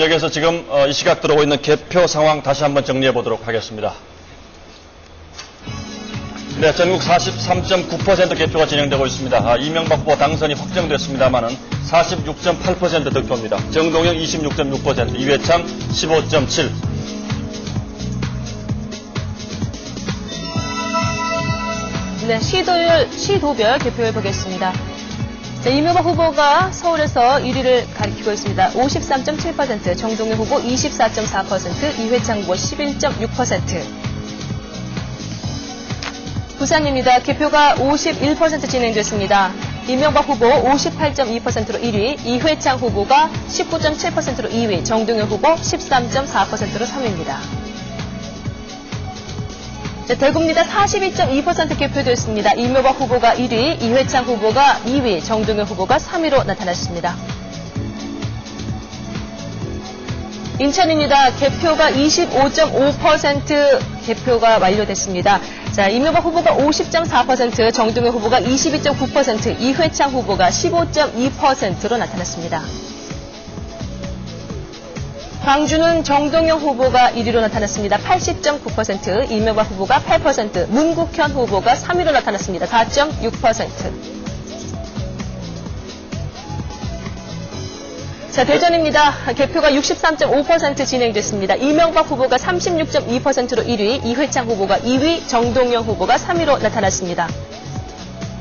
여기에서 지금 어, 이 시각 들어오고 있는 개표 상황 다시 한번 정리해 보도록 하겠습니다. 네, 전국 43.9% 개표가 진행되고 있습니다. 아, 이명박 후보 당선이 확정됐습니다만은 46.8% 득표입니다. 정동영 26.6%, 이회창 15.7%. 네, 시도율, 시도별 개표해 보겠습니다. 자, 이명박 후보가 서울에서 1위를 가리키고 있습니다. 53.7%, 정동영 후보 24.4%, 이회창 후보 11.6%. 부산입니다. 개표가 51% 진행됐습니다. 이명박 후보 58.2%로 1위, 이회창 후보가 19.7%로 2위, 정동영 후보 13.4%로 3위입니다. 자, 대구입니다. 42.2% 개표됐습니다. 이명박 후보가 1위, 이회창 후보가 2위, 정동영 후보가 3위로 나타났습니다. 인천입니다. 개표가 25.5% 개표가 완료됐습니다. 자, 이명박 후보가 50.4%, 정동영 후보가 22.9%, 이회창 후보가 15.2%로 나타났습니다. 광주는 정동영 후보가 1위로 나타났습니다. 80.9%, 이명박 후보가 8%, 문국현 후보가 3위로 나타났습니다. 4.6%. 자, 대전입니다. 개표가 63.5% 진행됐습니다. 이명박 후보가 36.2%로 1위, 이회창 후보가 2위, 정동영 후보가 3위로 나타났습니다.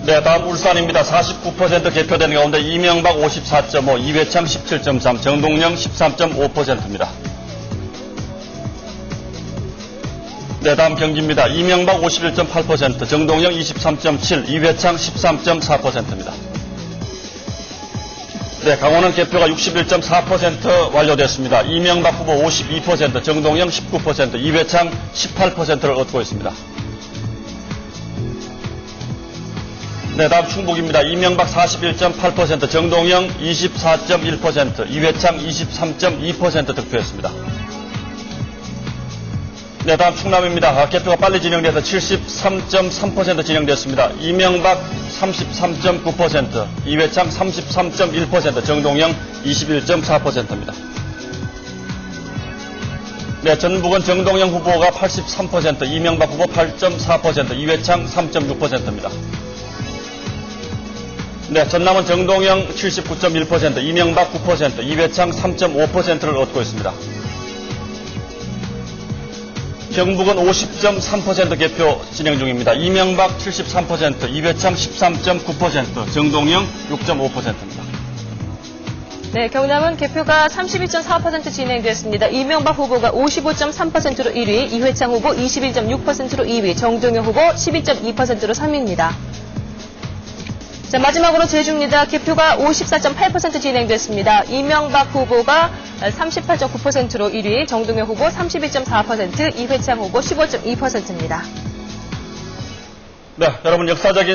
네, 다음 울산입니다. 49% 개표된 가운데 이명박 54.5, 이회창 17.3, 정동영 13.5%입니다. 네, 다음 경기입니다. 이명박 51.8%, 정동영 23.7, 이회창 13.4%입니다. 네, 강원은 개표가 61.4% 완료됐습니다. 이명박 후보 52%, 정동영 19%, 이회창 18%를 얻고 있습니다. 네, 다음 충북입니다. 이명박 41.8%, 정동영 24.1%, 이회창 23.2% 득표했습니다. 네, 다음 충남입니다. 아, 개표가 빨리 진행돼서 73.3% 진행됐습니다. 이명박 33.9%, 이회창 33.1%, 정동영 21.4%입니다. 네, 전북은 정동영 후보가 83%, 이명박 후보 8.4%, 이회창 3.6%입니다. 네, 전남은 정동영 79.1%, 이명박 9%, 이회창 3.5%를 얻고 있습니다. 경북은 50.3% 개표 진행 중입니다. 이명박 73%, 이회창 13.9%, 정동영 6.5%입니다. 네, 경남은 개표가 32.4% 진행됐습니다. 이명박 후보가 55.3%로 1위, 이회창 후보 21.6%로 2위, 정동영 후보 12.2%로 3위입니다. 자, 마지막으로 제주입니다. 개표가 54.8% 진행됐습니다. 이명박 후보가 38.9%로 1위, 정동영 후보 32.4%, 이회창 후보 15.2%입니다. 네, 여러분 역사적인